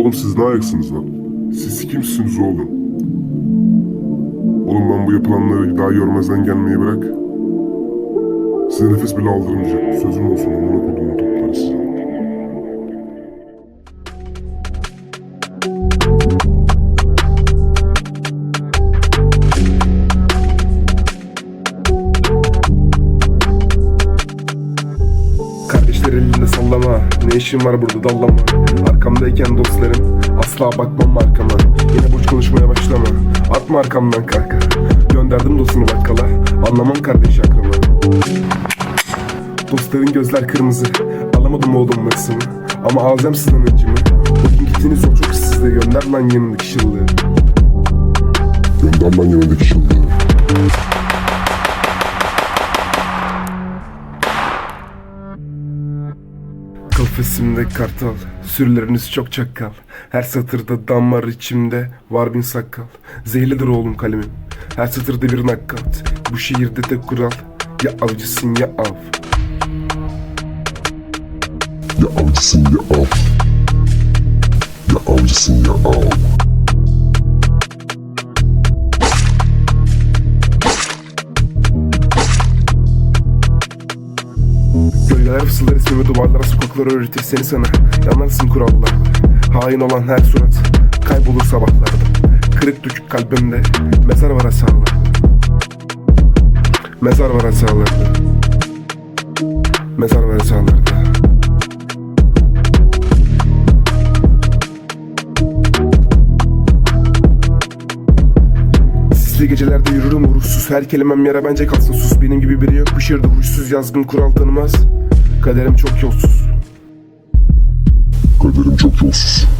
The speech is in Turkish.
Oğlum siz ne ayaksınız lan? Siz kimsiniz oğlum? Oğlum ben bu yapılanları daha görmezden gelmeyi bırak. Size nefes bile aldırmayacağım. Sözüm olsun sallama Ne işin var burada dallama? Arkamdayken dostlarım Asla bakmam arkama. Yine boş konuşmaya başlama. Atma arkamdan kanka. Gönderdim dostunu bakkala. Anlamam kardeş akrama Dostların gözler kırmızı. Alamadım oğlum mırsını Ama sizden öncümü Bugün gittiğiniz o çok sizde Gönder lan yanındaki şıllığı Gönder lan yanındaki şıllığı. Kafesimde kartal, sürüleriniz çok çakal. Her satırda damar içimde, var bin sakal. Zehirlidir oğlum kalemim, her satırda bir nakkat. Bu şehirde tek kural, ya avcısın ya av. Ya avcısın ya av. Ya avcısın ya av. Gölgeler fısıldar ismimi duvarlara sokaklara öğretir seni sana. Yanarsın kurallarda, hain olan her surat. Kaybolur sabahlarda, kırık dökük kalbimde. Mezar var aşağılarda. Mezar var aşağılarda. Mezar var aşağılarda. Sisli gecelerde yürürüm uğursuz Her kelimem yere bence kalsın sus Benim gibi biri yok bu şehirde huysuz Yazgın kural tanımaz Kaderim çok yolsuz Kaderim çok yolsuz.